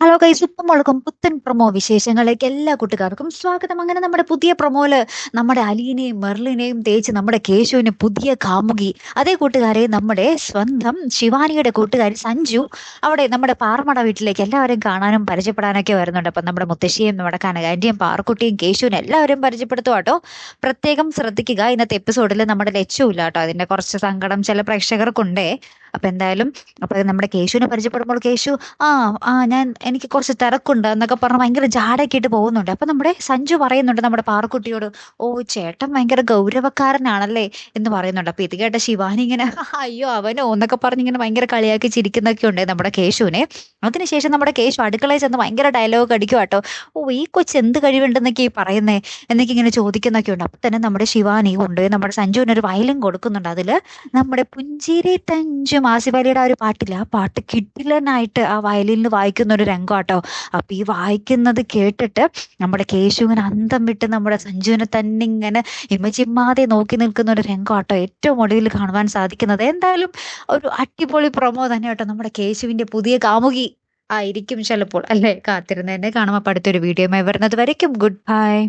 Hello കൈ ഉപ്പും മുളകും പുത്തൻ പ്രൊമോ വിശേഷങ്ങളിലേക്ക് എല്ലാ കൂട്ടുകാർക്കും സ്വാഗതം. അങ്ങനെ നമ്മുടെ പുതിയ പ്രൊമോയിൽ നമ്മുടെ അലീനെയും മെർലിനെയും തേച്ച് നമ്മുടെ കേശുവിന് പുതിയ കാമുകി. അതേ കൂട്ടുകാരെ നമ്മുടെ സ്വന്തം ശിവാനിയുടെ കൂട്ടുകാരി സഞ്ജു അവിടെ നമ്മുടെ പാറമട വീട്ടിലേക്ക് എല്ലാവരും കാണാനും പരിചയപ്പെടാനൊക്കെ വരുന്നുണ്ട്. അപ്പം നമ്മുടെ മുത്തശ്ശിയും നമ്മുടെ കനകാന്റിയും പാറക്കുട്ടിയും കേശുവിനും എല്ലാവരും പരിചയപ്പെടുത്തും കേട്ടോ. പ്രത്യേകം ശ്രദ്ധിക്കുക. ഇന്നത്തെ എപ്പിസോഡിൽ നമ്മുടെ ലക്ഷ്യമില്ല കേട്ടോ. അതിന്റെ കുറച്ച് സങ്കടം ചില പ്രേക്ഷകർക്കുണ്ടേ. അപ്പൊ എന്തായാലും അപ്പൊ നമ്മുടെ കേശുവിനെ പരിചയപ്പെടുമ്പോൾ കേശു ആ ആ ഞാൻ എനിക്ക് കുറച്ച് തിരക്കുണ്ട് എന്നൊക്കെ പറഞ്ഞ് ഭയങ്കര ജാടയൊക്കെ പോകുന്നുണ്ട്. അപ്പൊ നമ്മുടെ സഞ്ജു പറയുന്നുണ്ട് നമ്മുടെ പാറക്കുട്ടിയോട് ഓ ചേട്ടൻ ഭയങ്കര ഗൗരവക്കാരനാണല്ലേ എന്ന് പറയുന്നുണ്ട്. അപ്പൊ ഇത് കേട്ട ശിവാനി ഇങ്ങനെ അയ്യോ അവനോ എന്നൊക്കെ പറഞ്ഞ് ഇങ്ങനെ ഭയങ്കര കളിയാക്കി ചിരിക്കുന്നൊക്കെ ഉണ്ട് നമ്മുടെ കേശുവിനെ. അതിനുശേഷം നമ്മുടെ കേശു അടുക്കളയിൽ ചെന്ന് ഭയങ്കര ഡയലോഗ് അടിക്കും കേട്ടോ. ഓ ഈ കൊച്ച് എന്ത് കഴിവുണ്ടെന്നൊക്കെ ഈ പറയുന്നേ എന്നൊക്കെ ഇങ്ങനെ ചോദിക്കുന്നൊക്കെ ഉണ്ട്. അപ്പൊ തന്നെ നമ്മുടെ ശിവാനി കൊണ്ടുപോയി നമ്മുടെ സഞ്ജുവിന് ഒരു വയലും കൊടുക്കുന്നുണ്ട്. അതിൽ നമ്മുടെ പുഞ്ചിരി തഞ്ചും ആസിഫലിയുടെ ആ ഒരു പാട്ടില്ല. ആ പാട്ട് കിട്ടില്ലനായിട്ട് ആ വയലിനിൽ വായിക്കുന്ന ഒരു രംഗം കേട്ടോ അപ്പൊ ഈ വായിക്കുന്നത് കേട്ടിട്ട് നമ്മുടെ കേശുവിന് അന്തം വിട്ട് നമ്മുടെ സഞ്ജുവിനെ തന്നെ ഇങ്ങനെ ഇമചിമ്മാതെ നോക്കി നിൽക്കുന്ന ഒരു രംഗം കേട്ടോ ഏറ്റവും ഒടുവിൽ കാണുവാൻ സാധിക്കുന്നത്. എന്തായാലും ഒരു അടിപൊളി പ്രൊമോ തന്നെ കേട്ടോ നമ്മുടെ കേശുവിന്റെ പുതിയ കാമുകി ആയിരിക്കും ചിലപ്പോൾ അല്ലേ? കാത്തിരുന്ന് തന്നെ കാണുമ്പോൾ അടുത്തൊരു വീഡിയോ വരുന്നത് വരയ്ക്കും. Good bye